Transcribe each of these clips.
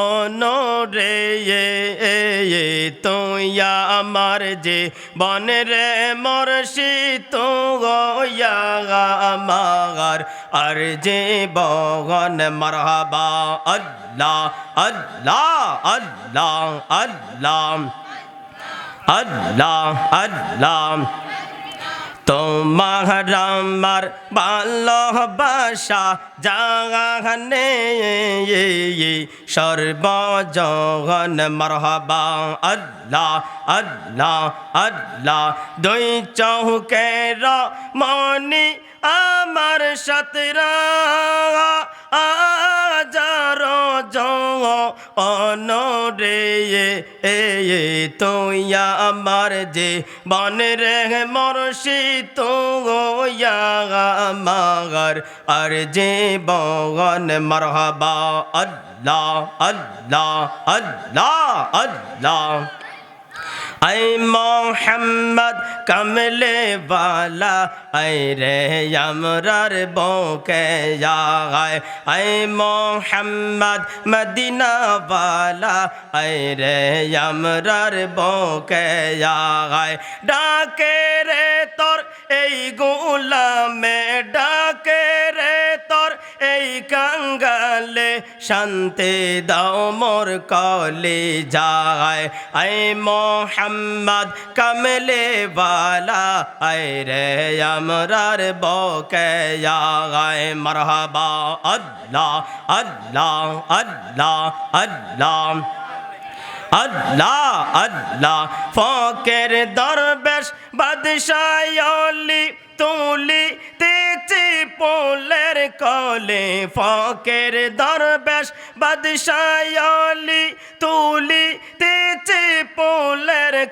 অনরে তুই আমার যে বনরে মরশি তো আমার আর যে বগন মরহবা, আল্লাহ আল্লাহ আল্লাহ আল্লাহ আল্লাহ আল্লাহ। তোমার আমার ভালোবাসা জাগানে সর্বজন মরহবা। আল্লাহ আল্লাহ আল্লাহ দুই চৌকের মনি আমার সতরা অনরে এ তুই আমার যে বনরে মরশি তো মাগার আর যে বগন মরহবা, আল্লাহ আল্লাহ আল্লাহ আল্লাহ। আই মোহাম্মদ কমলে বালা, আই রে আমরার বকে যায় আই মোহাম্মদ মদিনা বালা, আই রে আমরার বকে যায় ডাকে রে তোর এই গোলামে শান্তি দাও মোর কলে যায়। আই মোহাম্মদ কমলে বালা, আই রে আমরার বকে যায় মরহবা, আল্লাহ আল্লাহ আল্লাহ আল্লাহ আল্লাহ আল্লাহ। ফকের দরবেশ বাদশায়লি তুলি তেচি পোলের কলে ফকের দরবেশ বাদশায়লি তুলি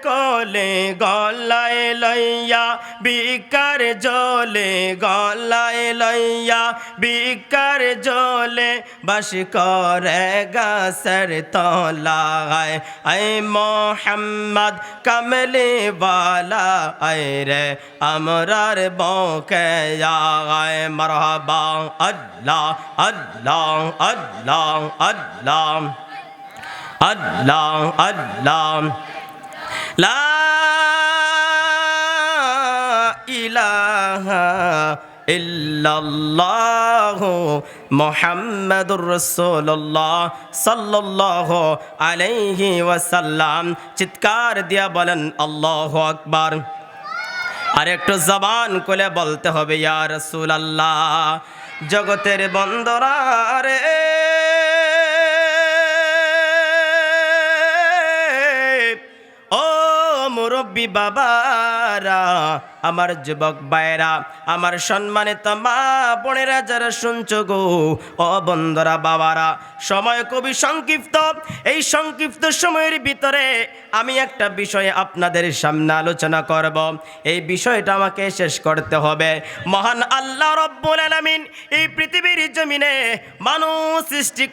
কলে গলায় লইয়া, বিকার জলে গলায় লইয়া, বিকার জলে বাস করে গাছের তলায়। আই মোহাম্মদ কমলে বালা আই রে আমরার বকে আয় মরহবা, আল্লাহ আল্লাহ আল্লাহ আল্লাহ আল্লাহ আল্লাহ। লা ইলাহা ইল্লাল্লাহ মোহাম্মদুর রসুল্লাহ সাল্লাহ আলাইহি ওয়াসাল্লাম। চিৎকার দিয়া বলেন, আল্লাহ আকবার। আর একটু জবান কোলে বলতে হবে, ইয়া রসুল আল্লাহ জগতের বন্দরা মুরব্বী বাবারা, আমার যুবক ভাইরা আমার সম্মানিত মা বোনেরা যারা শুনছ গো, ও বন্ধুরা বাবারা, সময় খুবই সংক্ষিপ্ত। এই সংক্ষিপ্ত সময়ের ভিতরে আমি একটা বিষয়ে আপনাদের সামনে আলোচনা করব। এই বিষয়টা আমাকে শেষ করতে হবে। মহান আল্লাহ রব্বুল আলামিন এই পৃথিবীর জমিনে মানুষ সৃষ্টি